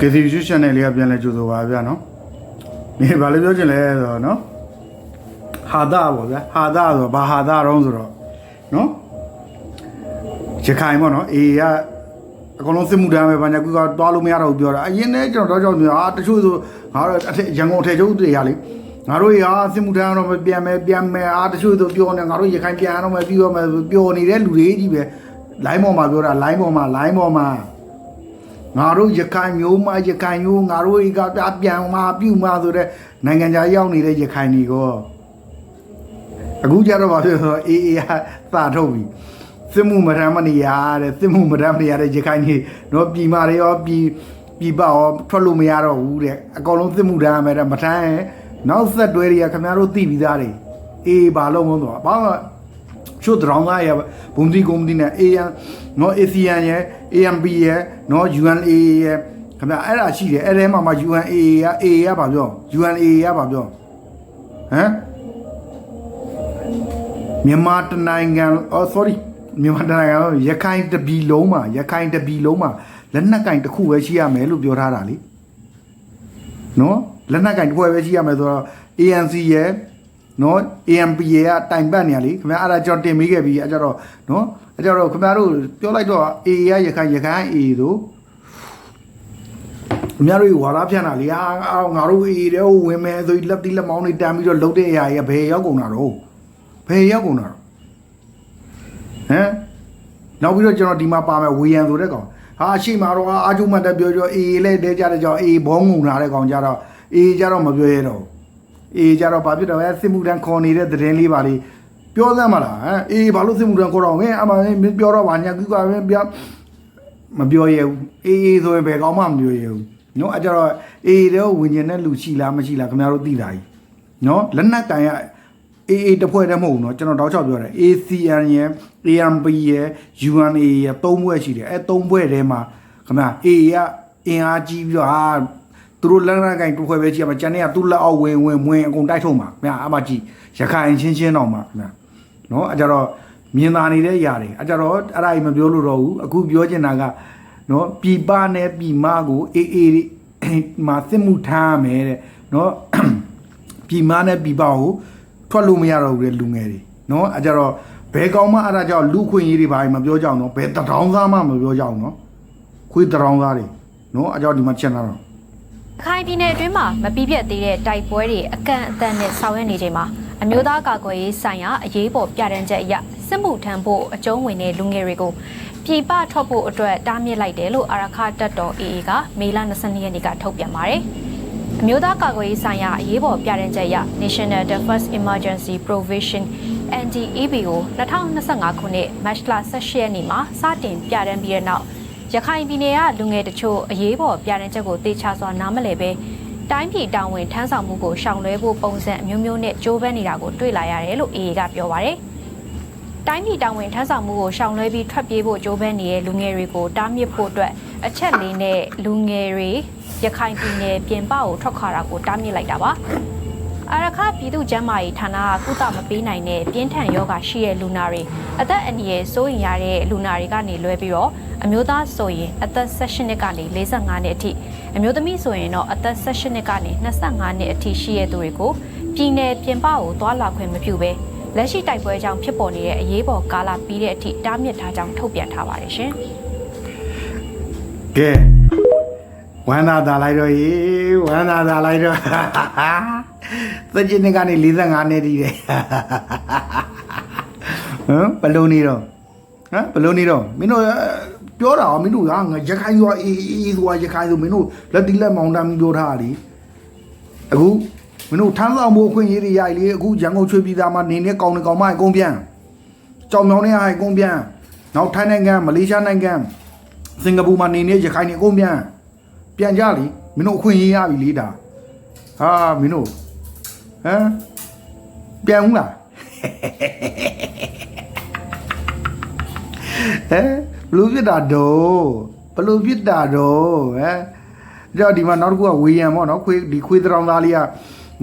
KTV channel လေးကပြန်လဲကြိုဆိုပါဗျာနော်။ဒီဘာလို့ပြောချင်လဲဆိုတော့နော်ဟာတာပေါ့ဗျာဟာတာဆိုတော့ဘာဟာတာတော့ဆိုတော့နော်ရခိုင်ပေါ့နော်အေးကအကောင်လုံးစစ်မှုတမ်းပဲဘာညာကူကသွားလို့မရတော့ဘူးပြောတာအရင်နဲ့ကျွန်တော်တော့ကြောက်နေတာအာတချို့ဆိုငါတို့အထက်ရန်ကုန်အထက်ကျုပ်တွေရလေငါတို့ရာစစ်မှုတမ်းတော့မပြန်မယ်ပြန်မယ်အာတချို့ဆိုပြောနေငါတို့ရခိုင်ပြန်တော့မယ်ပြီးတော့မယ်ပျော်နေတဲ့လူတွေကြီးပဲလိုင်းပေါ်မှာပြောတာလိုင်းပေါ်မှာလိုင်းပေါ်မှာ ငါတို့ရခိုင်မျိုးမရခိုင်မျိုးငါတို့ဤကအပြန်မပြုမဆိုတဲ့နိုင်ငံခြားရောက်နေတဲ့ရခိုင်တွေကအခုကြတော့ဗာဖြစ်ဆိုအေးအေးဟာသာထုတ်ပြီစစ်မှုမထမ်းမနေရတဲ့စစ်မှုမထမ်းမနေရတဲ့ရခိုင်ကြီးတော့ပြည်မာတွေရောပြည်ပြည်ပရောထွက်လို့မရတော့ဘူးတဲ့အကောင်လုံးစစ်မှုထမ်းရမယ်တဲ့မထမ်းရင်နောက်ဆက်တွဲတွေကခင်ဗျားတို့သိပြီးသားတွေအေးဘာလို့မဟုတ်တော့ဘာ ချို့တရောင်းသားရဘုံဒီကုမ္ပဏီနဲ့ AN နော် ASEAN ရဲ့ AMP ရဲ့နော် UNA ရဲ့ခင်ဗျအဲ့ဒါရှိတယ်အဲ့ထဲမှာမှ UNA က A ရပါပြော UNA ရပါပြောဟမ်မြန်မာတနိုင်ငံ oh sorry မြန်မာတနိုင်ငံရခိုင်တပြည်လုံးမှာရခိုင်တပြည်လုံးမှာလက်နက်ကင်တစ်ခုပဲရှိရမယ်လို့ပြောထားတာလေနော်လက်နက်ကင်တစ်ခုပဲရှိရမယ်ဆိုတော့ ANC ရဲ့ နော် AMPA ကတိုင်ပတ်နေရလေခင်ဗျာအဲ့ဒါကျွန်တော်တင်ပေးခဲ့ပြီးအဲ့ကြတော့နော်အဲ့ကြတော့ခင်ဗျားတို့ပြောလိုက်တော့ AA ရရခိုင်ရခိုင် AA တို့ခင်ဗျားတို့ဝါရဖြန့်တာလေအာငါတို့ AA တဲ့ဝင်မယ်ဆိုလက်တိလက်မောင်းတွေတန်းပြီးတော့လှုပ်တဲ့အရာကြီးဘယ်ရောက်ကုန်တာတော့ဘယ်ရောက်ကုန်တာတော့ဟမ်နောက်ပြီးတော့ကျွန်တော်ဒီမှာပါမယ်ဝေယံဆိုတဲ့ကောင်ဟာရှိမှာတော့အာကျုံမတ်တက်ပြောပြော AA လည်းတဲကြတဲ့ကြောင့် AA ဘောငုံလာတဲ့ကောင်ကြတော့ AA ကြတော့မပြောရတော့ဘူး အေးကြတော့ဘာဖြစ်တော့လဲစစ်မှုတန်းခေါ်နေတဲ့သတင်းလေးပါလေးပြောစမ်းမလားဟမ်အေးဘာလို့စစ်မှုတန်းခေါ်တော့မင်းအမှန်မင်းပြောတော့ဗာညာကူကမင်းပြမပြောရဘူးအေးအေးဆိုရင်ဘယ်ကောင်းမှမပြောရဘူးနော်အကြတော့အေးတော့ဝင်ကျင်တဲ့လူရှိလားမရှိလားခင်ဗျားတို့သိတာကြီးနော်လက်နက်ကန်ရအေးအေးတစ်ဖွဲ့တည်းမဟုတ်ဘူးနော်ကျွန်တော်တောက်ချောက်ပြောတယ် ACN ရယ် AMP ရယ် UNA ရယ်သုံးဖွဲ့ရှိတယ်အဲသုံးဖွဲ့ထဲမှာခင်ဗျာအေးကအင်အားကြီးပြီးတော့ဟာ သူတို့လက်နက်ကင်တစ်ဖွဲ့ပဲကြည့်ရမှာကျန်တဲ့ကသူ့လက်အောက်ဝင်ဝင်ဝင်အကုန်တိုက်ထုတ်မှာခင်ဗျာအမကြီးရခိုင်ချင်းချင်းတော့မှာခင်ဗျာနော်အကြတော့မြင်သာနေတဲ့ຢာတွေအကြတော့အဲ့ဒါကြီးမပြောလို့တော့ဘူးအခုပြောချင်တာကနော်ပြည်ပနဲ့ပြည်မကိုအေးအေးမှာစစ်မှုထားရမယ်တဲ့နော်ပြည်မနဲ့ပြည်ပကိုထွက်လို့မရတော့ဘူးလေလူငယ်တွေနော်အဲကြတော့ဘယ်ကောင်မှအဲ့ဒါကြောင့်လူခွင့်ရေးတွေဘာမှမပြောကြအောင်နော်ဘယ်တထောင်သားမှမပြောကြအောင်နော်ခွေးတထောင်သားတွေနော်အဲကြောင့်ဒီမှာချက်လာတော့ ခိုင်ပြည်နယ်အတွင်းမှာမပြီးပြတ်သေးတဲ့တိုက်ပွဲတွေအကန့်အသတ်နဲ့ဆောင်ရွက်နေချိန်မှာအမျိုးသားကာကွယ်ရေးဆိုင်ရာအရေးပေါ်ပြဋ္ဌာန်းချက်အရစစ်မှုထမ်းဖို့အကျုံးဝင်တဲ့လူငယ်တွေကိုပြည်ပထွက်ဖို့အတွက်တားမြစ်လိုက်တယ်လို့အာရခတပ်တော် AA ကမေလ22ရက်နေ့ကထုတ်ပြန်ပါတယ်။အမျိုးသားကာကွယ်ရေးဆိုင်ရာအရေးပေါ်ပြဋ္ဌာန်းချက်အရ National Defense Emergency Provision NDEB ကို2025ခုနှစ်မတ်လ18ရက်နေ့မှာစတင်ပြဋ္ဌာန်းပြီးတဲ့နောက် ရခိုင်ပြည်နယ်ကလူငယ်တချို့အရေးပေါ်ပြဋ္ဌာန်းချက်ကိုတေချာစွာနားမလည်ပဲတိုင်းပြည်တာဝန်ထမ်းဆောင်မှုကိုရှောင်လွှဲဖို့ပုံစံအမျိုးမျိုးနဲ့ကြိုးပမ်းနေတာကိုတွေ့လာရတယ်လို့ AA ကပြောပါရယ်။တိုင်းပြည်တာဝန်ထမ်းဆောင်မှုကိုရှောင်လွှဲပြီးထွက်ပြေးဖို့ကြိုးပမ်းနေတဲ့လူငယ်တွေကိုတားမြစ်ဖို့အတွက်အချက်လေးနဲ့လူငယ်တွေရခိုင်ပြည်နယ်ပြင်ပကိုထွက်ခွာတာကိုတားမြစ်လိုက်တာပါ။ အာရခပြည်သူ့ကျန်းမာရေးဌာနကကုသမပေးနိုင်တဲ့ပြင်းထန်ယောဂရှိတဲ့လူနာတွေအသက်အန္တရာယ်စိုးရိမ်ရတဲ့လူနာတွေကနေလွဲပြီးတော့အမျိုးသားဆိုရင်အသက်16နှစ်ကနေ45နှစ်အထိအမျိုးသမီးဆိုရင်တော့အသက်18နှစ်ကနေ25နှစ်အထိရှိတဲ့သူတွေကိုပြည်내ပြင်ပကိုသွားလာခွင့်မပြုဘဲလက်ရှိတိုက်ပွဲကြောင့်ဖြစ်ပေါ်နေတဲ့အရေးပေါ်ကာလပြီးတဲ့အထိတားမြစ်ထားကြောင်းထုတ်ပြန်ထားပါတယ်ရှင်ကဲ ဝမ်းသာသာလိုက်တော့ရေဝမ်းသာသာလိုက်တော့သကျင်းနေကနေ45နှစ်တည်းတယ်ဟမ်ဘယ်လိုနေတော့ဟမ်ဘယ်လိုနေတော့မင်းတို့ပြောတာမင်းတို့ကငါရခိုင်ရွာအေးအေးရွာရခိုင်ဆိုမင်းတို့လက်တိလက်မောင်းတမ်းပြောထားတာလေအခုမင်းတို့ထမ်းဆောင်မှုအခွင့်အရေးတွေရိုက်လေအခုရန်ကုန်ချွေပြည်သားမှာနေနေကောင်းနေကောင်းမအကုန်ပြန်ကြောင်မြောင်းနေဟိုင်အကုန်ပြန်နောက်ထိုင်းနိုင်ငံမလေးရှားနိုင်ငံစင်ကာပူမှာနေနေရခိုင်နေအကုန်ပြန် ပြန်ကြလीမင်းတို့အခွင့်အရေးရပြီလေဒါဟာမင်းတို့ဟမ်ပြန်ဦးလားဟမ်ဘလို့ဖြစ်တာတော့ဘလို့ဖြစ်တာတော့ဟမ်ကြောက်ဒီမှာနောက်တစ်ခုကဝေယံပေါ့နော်ခွေးဒီခွေးတောင်သားလေးက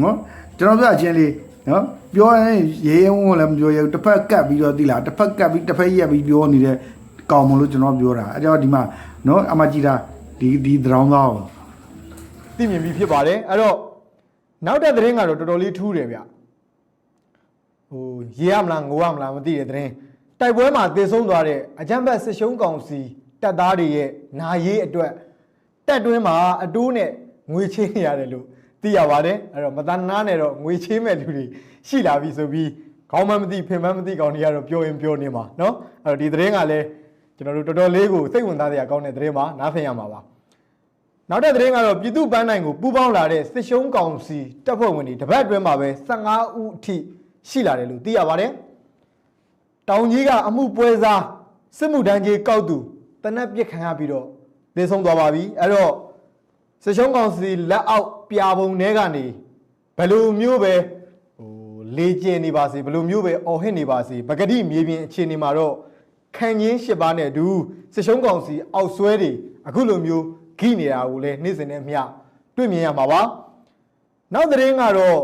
နော်ကျွန်တော်ပြောချင်းလေးနော်ပြောရင်ရေရဲဝုန်းလည်းမပြောရဘူးတစ်ဖက်ကတ်ပြီးတော့သိလားတစ်ဖက်ကတ်ပြီးတစ်ဖက်ရက်ပြီးပြောနေတဲ့ကောင်းမလို့ကျွန်တော်ပြောတာအဲကြောင့်ဒီမှာနော်အမကြည့်တာ ဒီဒီဒရောင်းသားကိုဟ သိမြင်ပြီးဖြစ်ပါတယ်အဲ့တော့နောက်တဲ့သတင်းကတော့တော်တော်လေးထူးတယ်ဗျဟိုရေးရမလားငိုရမလားမသိတဲ့သတင်းတိုက်ပွဲမှာသေဆုံးသွားတဲ့အကြမ်းဖက်စစ်ရှုံးကောင်စီတပ်သားတွေရဲ့နာရေးအတွက်တက်တွင်းမှာအတိုးနဲ့ငွေချေးနေရတယ်လို့သိရပါတယ်အဲ့တော့မတန်းနာနဲ့တော့ငွေချေးမဲ့လူတွေရှိလာပြီဆိုပြီးခေါင်းမမသိဖင်မမသိကောင်တွေကတော့ပြောရင်ပြောနေမှာเนาะအဲ့တော့ဒီသတင်းကလည်းကျွန်တော်တို့တော်တော်လေးကိုစိတ်ဝင်စားစရာကောင်းတဲ့သတင်းပါနားဆင်ရမှာပါ နောက်တဲ့သတင်းကတော့ပြည်သူ့ပန်းနိုင်ကိုပူးပေါင်းလာတဲ့စစ်ရှုံးကောင်စီတပ်ဖွဲ့ဝင်တွေတပတ်အတွင်းမှာပဲ15ဦးအထိရှိလာတယ်လို့သိရပါတယ်။တောင်ကြီးကအမှုပွဲစားစစ်မှုတန်းကြီးကောက်သူတနက်ပစ်ခံရပြီးတော့သေဆုံးသွားပါပြီ။အဲ့တော့စစ်ရှုံးကောင်စီလက်အောက်ပြာပုံထဲကနေဘယ်လိုမျိုးပဲဟိုလေကျင်နေပါစေဘယ်လိုမျိုးပဲအော်ဟစ်နေပါစေပဂတိမြေပြင်အခြေအနေမှာတော့ခံရင်းရှစ်ပါးနဲ့အတူစစ်ရှုံးကောင်စီအောက်ဆွဲတွေအခုလိုမျိုး ဂိနေတာကိုလည်းနေ့စဉ်နဲ့မျှတွေ့မြင်ရမှာပါနောက်သတင်းကတော့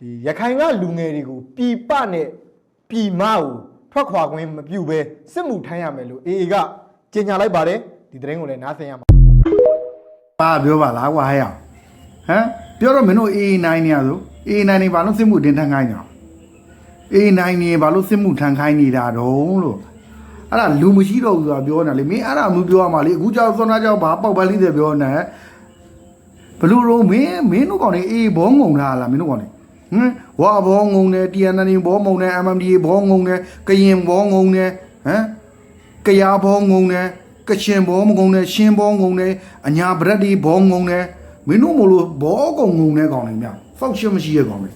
ဒီရခိုင်ကလူငယ်တွေကိုပြည်ပနဲ့ပြည်မကိုထွက်ခွာခွင့်မပြုဘဲစစ်မှုထမ်းရမယ်လို့အေအေကကြေညာလိုက်ပါတယ်ဒီသတင်းကိုလည်းနားဆင်ရမှာပါပြောပါလားကွာဟဲ့အောင်ဟမ်ပြောတော့မင်းတို့ AA9 နေရဆို AA9 နေဘာလို့စစ်မှုတင်ထန်ခိုင်းနေတာ AA9 နေဘာလို့စစ်မှုထန်ခိုင်းနေတာတုံးလို့ အဲ့ဒါလူမရှိတော့ဘူးဆိုတာပြောနေတာလေမင်းအဲ့ဒါမျိုးပြောရမှာလေအခုကြောက်စောနာကြောက်ဘာပေါက်ပန်းလေးတွေပြောနေဘလူရောမင်းမင်းတို့ကောင်နေအေးဘောငုံထားလားမင်းတို့ကောင်နေဟမ်ဝါဘောငုံတယ် TNN ဘောငုံတယ် MMDA ဘောငုံတယ်ကရင်ဘောငုံတယ်ဟမ်ကရားဘောငုံတယ်ကချင်ဘောမငုံတယ်ရှင်းဘောငုံတယ်အညာဗရက်ဒီဘောငုံတယ်မင်းတို့မလို့ဘောကုံငုံတဲ့ကောင်တွေမြဖောက်ရှင်းမရှိတဲ့ကောင်တွေဟ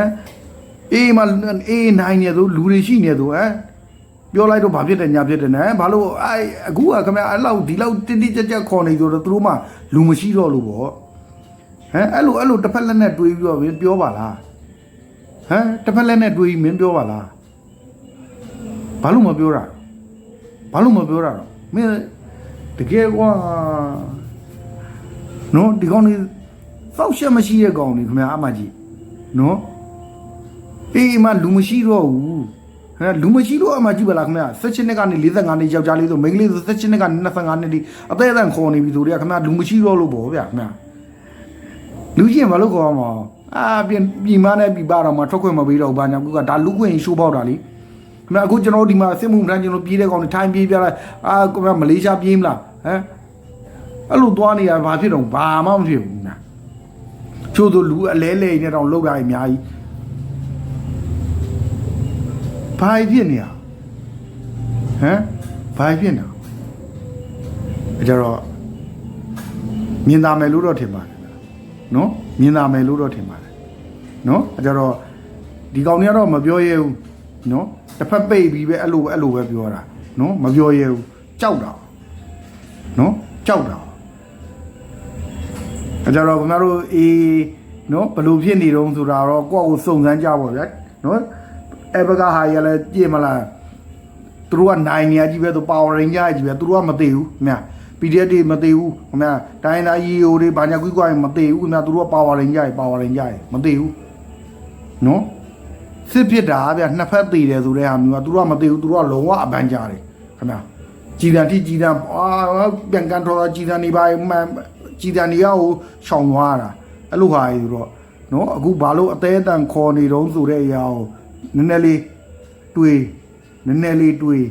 မ်အေးမအေးနိုင်နေသူလူတွေရှိနေသူဟမ် ပြောလိုက်တော့ဘာဖြစ်တယ်ညာဖြစ်တယ်နဲ့ဘာလို့အဲအခုကခင်ဗျအဲ့လောက်ဒီလောက်တင်းတင်းကြပ်ကြပ်ခေါ်နေဆိုတော့သူတို့မှလူမရှိတော့လို့ပေါ့ဟမ်အဲ့လိုအဲ့လိုတစ်ဖက်လက်နဲ့တွေးပြီးတော့ပြောပါလားဟမ်တစ်ဖက်လက်နဲ့တွေးပြီးမင်းပြောပါလားဘာလို့မပြောတာဘာလို့မပြောတာတော့မင်းတကယ်ကွာနော်ဒီကောင်นี่စောက်ရှက်မရှိတဲ့ကောင်นี่ခင်ဗျာအမကြီးနော်အေးမလူမရှိတော့ဘူး ဟဲ့လူမရှိတော့အမကြီးပါလားခင်ဗျာ16နှစ်ကနေ45နှစ်ယောက်ျားလေးဆိုမိန်းကလေးဆို16နှစ်ကနေ25နှစ်ဒီအသက်အသက်ခေါ်နေပြီဆိုတော့ခင်ဗျာလူမရှိတော့လို့ပေါ့ဗျာခင်ဗျာလူချင်းဘာလို့ခေါ်မှာအာပြင်ပြည်မနဲ့ပြည်ပတော့မှထွက်ခွင့်မပေးတော့ဘူးဘာညာကူကဒါလူခွင့်ရှိုးပေါက်တာလीခင်ဗျအခုကျွန်တော်တို့ဒီမှာစစ်မှုထမ်းကျွန်တော်ပြေးတဲ့ကောင်တွေထိုင်းပြေးပြလိုက်အာခင်ဗျမလေးရှားပြေးမလားဟမ်အဲ့လိုသွားနေရဘာဖြစ်တော့ဘာမှမဖြစ်ဘူးနာချို့တို့လူအလဲလဲနေတော့လောက်တာအများကြီး ဘာဖြစ်နေရဟမ်ဘာဖြစ်နေအကြတော့မြင်သာမယ်လို့တော့ထင်ပါတယ်နော်မြင်သာမယ်လို့တော့ထင်ပါတယ်နော်အကြတော့ဒီကောင်တွေကတော့မပြောရဲဘူးနော်တစ်ဖက်ပိတ်ပြီးပဲအဲ့လိုပဲအဲ့လိုပဲပြောတာနော်မပြောရဲဘူးကြောက်တာနော်ကြောက်တာအဲကြတော့ခင်ဗျားတို့အေးနော်ဘလို့ဖြစ်နေတုံးဆိုတာတော့ကိုယ့်ကိုစုံစမ်းကြပါဗျာနော် အဲဘကဟာရလဲကြည့်မလားသူတို့ကနိုင်နေရကြီးပဲသူပါဝရင်ကြကြီးပဲသူတို့ကမသိဘူးခင်ဗျာ PDF တွေမသိဘူးခင်ဗျာတိုင်းသား EO တွေဘာညာကွီးကွာမသိဘူးခင်ဗျာသူတို့ကပါဝရင်ကြကြီးပါဝရင်ကြကြီးမသိဘူးနော်စစ်ဖြစ်တာဗျနှစ်ဖက်သေးတယ်ဆိုတဲ့ဟာမျိုးကသူတို့ကမသိဘူးသူတို့ကလုံးဝအပန်းကြတယ်ခင်ဗျာကြည်တန်တိကြည်တန်အာပြန်ကန်ထော်တာကြည်တန်နေပါမှန်ကြည်တန်နေရကိုရှောင်သွားတာအဲ့လိုဟာကြီးဆိုတော့နော်အခုဘာလို့အသေးအတန်ခေါ်နေတုံးဆိုတဲ့အရာကို နည်းနည်းလေးတွေးနည်းနည်းလေးတွေး